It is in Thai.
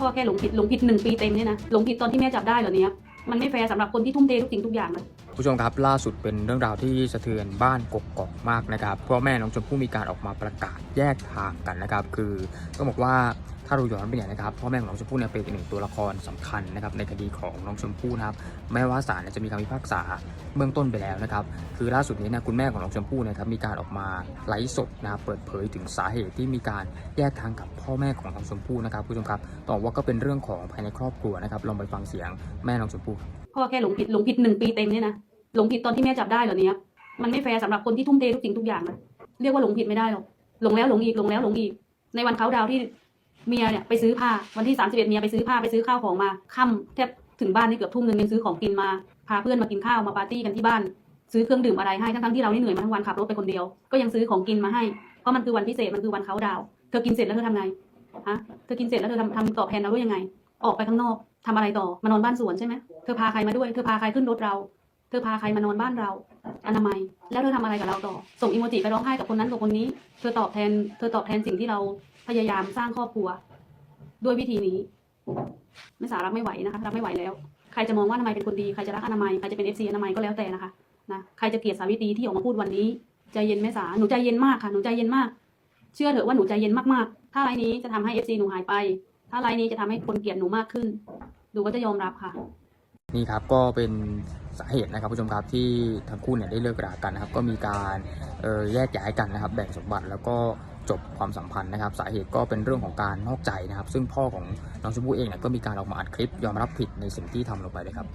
พ่อแค่หลงผิดหลงผิดหนึ่งปีเต็มเนี่ยนะหลงผิดตอนที่แม่จับได้เหรอเนี้ยมันไม่แฟร์สำหรับคนที่ทุ่มเททุกสิ่งทุกอย่างเลยผู้ชมครับล่าสุดเป็นเรื่องราวที่สะเทือนบ้านกกอกมากนะครับเพราะแม่น้องชมพู่มีการออกมาประกาศแยกทางกันนะครับ คือต้องบอกว่า ถ้าเราย้อนไปเนี่ยนะครับพ่อแม่ของน้องชมพู่เนี่ยเป็นอีกหนึ่งตัวละครสำคัญนะครับในคดีของน้องชมพู่นะครับแม้ว่าศาลเนี่ยจะมีคำพิพากษาเบื้องต้นไปแล้วนะครับคือล่าสุดนี้นี่ยคุณแม่ของน้องชมพู่นะครับมีการออกมาไลฟ์สดนะครับเปิดเผยถึงสาเหตุที่มีการแยกทางกับพ่อแม่ของน้องชมพู่นะครับผู้ชมครับต้องว่าก็เป็นเรื่องของภายในครอบครัวนะครับลองไปฟังเสียงแม่น้องชมพู่พ่อแค่หลงผิดหลงผิดหนึ่งปีเต็มเนี่ยนะหลงผิดตอนที่แม่จับได้เหรอเนี้ยมันไม่แฟร์สำหรับคนที่ทุ่มเททุกสิ่งทุกอย่างเลยเรียกว่าหลงผิดไม่ได้หรอกหลงแล้วหลงอีกหลงแล้วหลงอีก ในวันเขาดาวที่ เมียเนี่ยไปซื้อผ้าวันที่สามสิบเอ็ดเมียไปซื้อผ้าไปซื้อข้าวของมาค่ำแทบถึงบ้านนี่เกือบทุ่มหนึ่งยังซื้อของกินมาพาเพื่อนมากินข้าวมาปาร์ตี้กันที่บ้านซื้อเครื่องดื่มอะไรให้ทั้งๆที่เรานี่เหนื่อยมาทั้งวันขับรถไปคนเดียวก็ยังซื้อของกินมาให้เพราะมันคือวันพิเศษมันคือวันเขาดาวเธอกินเสร็จแล้วเธอทำไงฮะเธอกินเสร็จแล้วเธอทำทำตอบแทนเราด้วยยังไง ออกไปข้างนอกทำอะไรต่อมานอนบ้านสวนใช่ไหมเธอพาใครมาด้วยเธอพาใครขึ้นรถเรา เธอพาใครมานอนบ้านเรา อนามัย แล้วเธอทำอะไรกับเราต่อ ส่งอีโมจิไปร้องไห้กับคนนั้นกับคนนี้ เธอตอบแทน เธอตอบแทนสิ่งที่เราพยายามสร้างครอบครัว ด้วยวิธีนี้ ไม่สารับไม่ไหวนะคะรับไม่ไหวแล้ว ใครจะมองว่าอนามัยเป็นคนดี ใครจะรักอนามัย ใครจะเป็นเอฟซีอนามัยก็แล้วแต่นะคะ นะ ใครจะเกลียดสาวิตรีที่ออกมาพูดวันนี้ ใจเย็นแม่สา หนูใจเย็นมากค่ะ หนูใจเย็นมาก เชื่อเถอะว่าหนูใจเย็นมากๆ ถ้าไลน์นี้จะทำให้เอฟซีหนูหายไป ถ้าไลน์นี้จะทำให้คนเกลียดหนูมากขึ้น หนูก็จะยอมรับค่ะ นี่ครับก็เป็นสาเหตุนะครับผู้ชมครับที่ทั้งคู่เนี่ยได้เลิกรากันนะครับ ก็มีการออแยกย้ายกันนะครับ แบ่งสมบัติแล้วก็จบความสัมพันธ์นะครับ สาเหตุก็เป็นเรื่องของการนอกใจนะครับ ซึ่งพ่อของน้องชมพู่เองเนี่ยก็มีการออกมาอัดคลิป ยอมรับผิดในสิ่งที่ทำลงไปเลยครับ